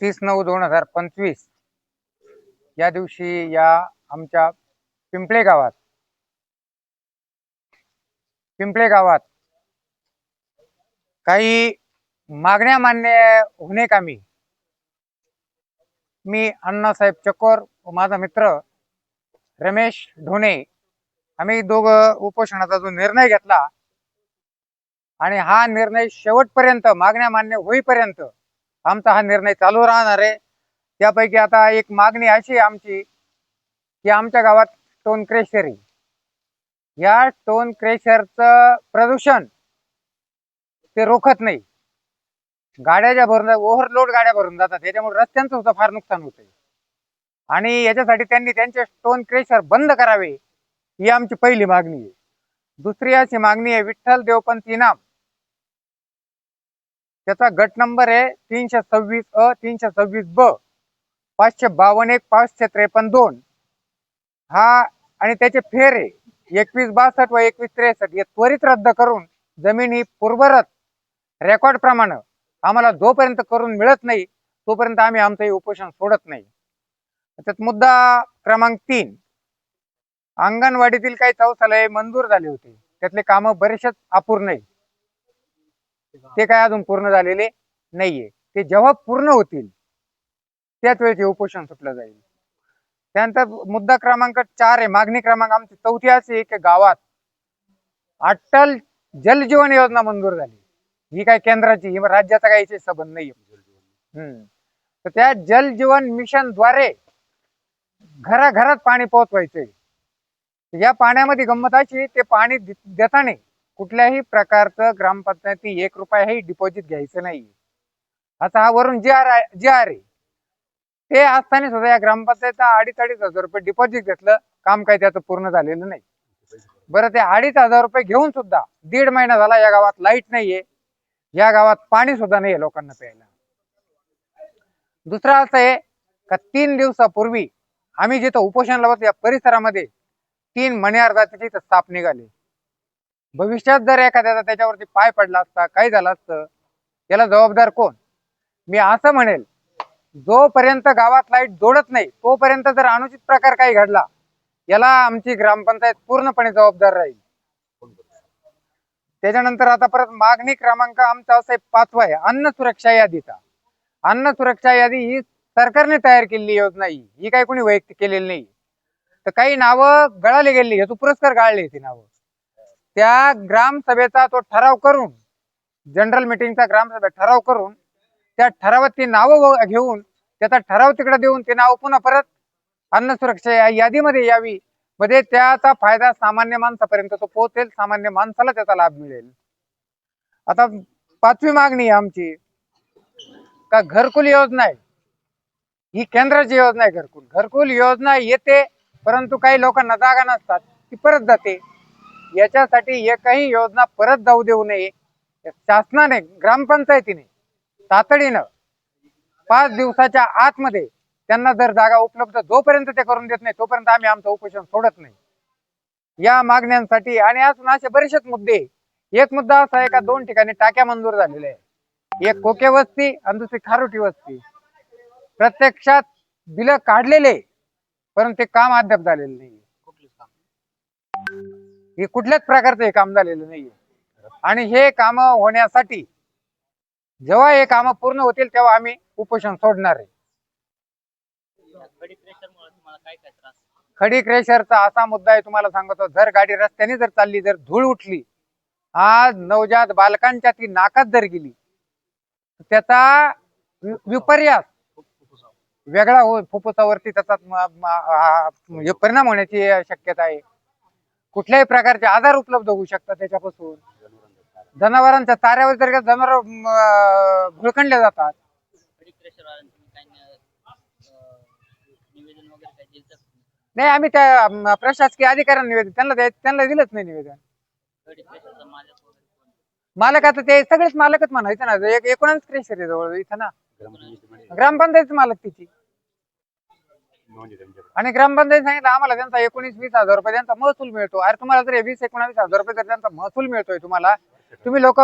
तीस नऊ दोन हजार पंचवीस. या दिवशी या आमच्या पिंपळे गावात पिंपळे गावात काही मागण्या मान्य होणे कामी मी अण्णासाहेब चकोर व माझा मित्र रमेश ढोणे आम्ही दोघं उपोषणाचा जो निर्णय घेतला आणि हा निर्णय शेवटपर्यंत मागण्या मान्य होईपर्यंत आमचा हा निर्णय चालू राहणार आहे. त्यापैकी आता एक मागणी अशी आहे आमची की आमच्या गावात स्टोन क्रेशर आहे. या स्टोन क्रेशरचं प्रदूषण ते रोखत नाही. गाड्या ज्या भरून ओव्हरलोड गाड्या भरून जातात. त्याच्यामुळे रस्त्यांचं सुद्धा फार नुकसान होतंय. आणि याच्यासाठी त्यांनी त्यांचे स्टोन क्रेशर बंद करावे ही आमची पहिली मागणी आहे. दुसरी अशी मागणी आहे विठ्ठल देवपंत इनाम त्याचा गट नंबर आहे तीनशे सव्वीस अ तीनशे सव्वीस ब. पाचशे बावन्न एक पाचशे त्रेपन्न दोन. हा आणि त्याचे फेर आहे. एकवीस बासष्ट व एकवीस त्रेसष्ट. हे त्वरित रद्द करून जमीन ही पूर्वरत. रेकॉर्ड प्रमाणे आम्हाला जोपर्यंत करून मिळत नाही तोपर्यंत आम्ही आमचं हे उपोषण सोडत नाही. त्यात मुद्दा क्रमांक तीन. अंगणवाडीतील काही चौसालय मंजूर झाले होते. त्यातले कामं बरेचसेच अपूर्ण आहे ते काय अजून पूर्ण झालेले नाहीये. ते जेव्हा पूर्ण होतील त्याच वेळेस हे उपोषण सुटलं जाईल. त्यानंतर मुद्दा क्रमांक चार आहे मागणी क्रमांक आमची चौथी अशी आहे की गावात अटल जलजीवन योजना मंजूर झाली. ही काय केंद्राची ही राज्याचा काही संबंध नाही हम्म. तर त्या जलजीवन मिशनद्वारे घराघरात पाणी पोहोचवायचंय. या पाण्यामध्ये गंमत अशी ते पाणी देताना कुठल्याही प्रकारचं ग्रामपंचायती एक रुपयाही डिपॉझिट घ्यायचं नाही आता हा वरून जे आर जे आर आहे ते असताना सुद्धा या ग्रामपंचायत अडीच अडीच हजार रुपये डिपॉझिट घेतलं. काम काही त्याचं पूर्ण झालेलं नाही. बरं ते अडीच हजार रुपये घेऊन सुद्धा दीड महिना झाला या गावात लाइट नाहीये. या गावात पाणी सुद्धा नाहीये लोकांना प्यायला. दुसरं असं आहे का तीन दिवसापूर्वी आम्ही जिथं उपोषणाला बसलो या परिसरामध्ये तीन मण्यार जातीचे इथं साप निघाले. भविष्यात जर एखाद्याचा त्याच्यावरती पाय पडला असता काय झालं असतं याला जबाबदार कोण? मी असं म्हणेल जोपर्यंत गावात लाइट जोडत नाही तोपर्यंत जर अनुचित प्रकार काही घडला याला आमची ग्रामपंचायत पूर्णपणे जबाबदार राहील. त्याच्यानंतर आता परत मागणी क्रमांक आमचा असं पाचवा आहे अन्न सुरक्षा यादीचा. अन्न सुरक्षा यादी ही सरकारने तयार केलेली योजना ही ही काही कोणी वैयक्तिक केलेली नाही. तर काही नावं गळाली गेली हेतू पुरस्कार गाळले ती नावं. त्या ग्रामसभेचा तो ठराव करून जनरल मिटिंगचा ग्रामसभेत ठराव करून त्या ठरावात ती नावं घेऊन त्याचा ठराव तिकडे देऊन ते नाव पुन्हा परत अन्न सुरक्षा या यादीमध्ये यावी. मध्ये त्याचा फायदा सामान्य माणसापर्यंत तो पोहोचेल सामान्य माणसाला त्याचा लाभ मिळेल. आता पाचवी मागणी आहे आमची का घरकुल योजना आहे. ही केंद्राची योजना आहे घरकुल. घरकुल योजना येते परंतु काही लोकांना जागा नसतात ती परत जाते. याच्यासाठी एकही योजना परत जाऊ देऊ नये. शासनाने ग्रामपंचायतीने तातडीनं पाच दिवसाच्या आतमध्ये त्यांना जर जागा उपलब्ध जोपर्यंत ते करून देत नाही तोपर्यंत आम्ही आमचं उपोषण सोडत नाही. या मागण्यांसाठी आणि अजून असे बरेचसेच मुद्दे. एक मुद्दा असा आहे का दोन ठिकाणी टाक्या मंजूर झालेल्या आहे एक कोके वस्ती आणि दुसरी खारोटी वस्ती. प्रत्यक्षात बिलं काढलेले परंतु ते काम अद्याप झालेलं नाही. हे कुठल्याच प्रकारचं हे काम झालेलं नाहीये. आणि हे काम होण्यासाठी जेव्हा हे काम पूर्ण होतील तेव्हा आम्ही उपोषण सोडणार आहे. खडी क्रेशरचा असा मुद्दा आहे तुम्हाला सांगतो जर गाडी रस्त्याने जर चालली जर धूळ उठली आज नवजात बालकांच्या ती नाकात जर गेली त्याचा विपर्यास वेगळा हो फुफ्फुसावरती त्याचा परिणाम होण्याची शक्यता आहे. कुठल्याही प्रकारचे आजार उपलब्ध होऊ शकतात त्याच्यापासून. जनावरांच्या चाऱ्यावर जर जनावर भुळकणले जातात. नाही आम्ही त्या प्रशासकीय अधिकाऱ्यांना निवेदन त्यांना त्यांना दिलंच नाही निवेदन. मालक आता ते सगळेच मालकच म्हणायचं ना एक एकूणच क्रेशर आहे जवळ इथं ना. ग्रामपंचायत मालक तिची. आणि ग्रामपंचायत सांगितलं आम्हाला त्यांचा एकोणीस वीस हजार रुपये त्यांचा महसूल मिळतो. अरे तुम्हाला जर हे वीस एकोणावीस हजार रुपये जर त्यांचा महसूल मिळतोय तुम्हाला तुम्ही लोक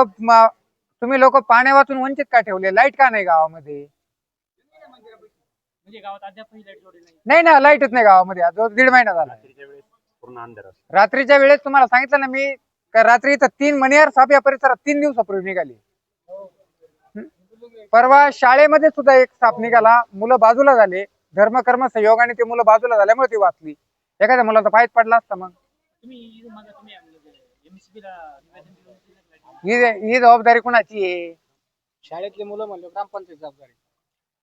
तुम्ही लोक पाण्या वाचून वंचित का ठेवले? लाइट का नाही गावामध्ये? म्हणजे गावात अद्यापही लाइट जोडली नाही. नाही ना लाईटच नाही गावामध्ये. आज जवळ दीड महिना झाला. रात्रीच्या वेळेस पूर्ण अंधार असतो. रात्रीच्या वेळेस तुम्हाला सांगितलं ना मी का रात्री इथं तीन मनियार साप या परिसरात तीन दिवसापूर्वी निघाली. हं? परवा शाळेमध्ये सुद्धा एक साप निघाला मुलं बाजूला झाले. धर्मकर्म संयोगाने ते मुलं बाजूला झाल्यामुळे ती वाचली. एखाद्या मुलाचा फायदा पडला असता मग. ही ही जबाबदारी कुणाची आहे? शाळेतले मुलं म्हणलं ग्रामपंचायत जबाबदारी.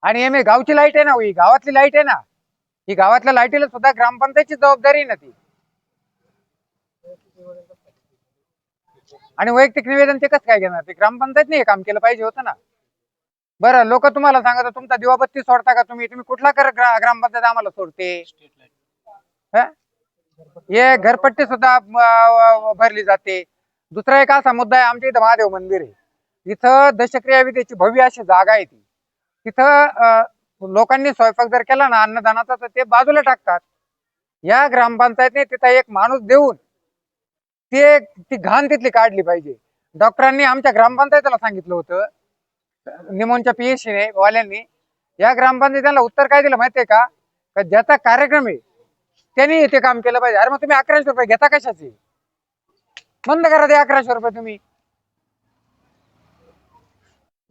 आणि एम गावची लाइट आहे ना हो, ही गावातली लाइट आहे ना. ही गावातल्या लाईटीला सुद्धा ग्रामपंचायतची जबाबदारी आहे ना ती. आणि वैयक्तिक निवेदन ते कसं काय घेणार? ते ग्रामपंचायतने हे काम केलं पाहिजे होतं ना. बरं लोक तुम्हाला सांगत तुमचा दिवाबत्ती सोडता का तुम्ही? तुम्ही कुठला कर ग्रा- ग्रामपंचायत आम्हाला सोडते? हं? हे घरपट्टी सुद्धा अं, भरली जाते. दुसरा एक असा मुद्दा आहे आमच्या इथं महादेव मंदिर आहे. इथं दशक्रिया विधेची भव्य अशी जागा आहे ती. तिथं अं, लोकांनी स्वयंपाक जर केला ना अन्नदानाचा तर ते बाजूला टाकतात. या ग्रामपंचायतने तिथं एक माणूस देऊन ते ती घाण तिथली काढली पाहिजे. डॉक्टरांनी आमच्या ग्रामपंचायतीला सांगितलं होतं निमोनच्या पीएचसी ने वाल्यांनी या ग्रामपंचायतीला उत्तर काय दिलं माहितीये का? का ज्याचा कार्यक्रम आहे त्यांनी ते काम केलं पाहिजे. अरे मग तुम्ही अकराशे रुपये घेता कशाचे? बंद करा ते अकराशे रुपये तुम्ही.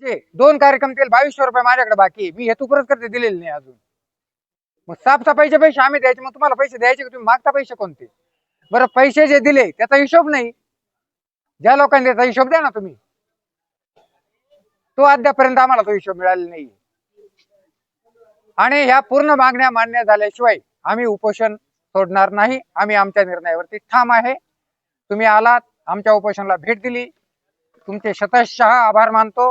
जे दोन कार्यक्रम केले बावीसशे रुपये माझ्याकडे बाकी मी हेतू पुरस्कार करते दिलेले नाही अजून. मग साफसफाईचे पैसे आम्ही द्यायचे मग तुम्हाला पैसे द्यायचे का? तुम्ही मागता पैसे कोणते? बरं पैसे जे दिले त्याचा हिशोब नाही. ज्या लोकांनी त्याचा हिशोब द्या ना तुम्ही. तो अद्यापर्यंत आम्हाला तो हिशोब मिळालेला नाही आणि ह्या पूर्ण मागण्या मान्य झाल्याशिवाय आम्ही उपोषण सोडणार नाही. आम्ही आमच्या निर्णयावरती ठाम आहे. तुम्ही आलात आमच्या उपोषणाला भेट दिली. तुमचे शतशः आभार मानतो.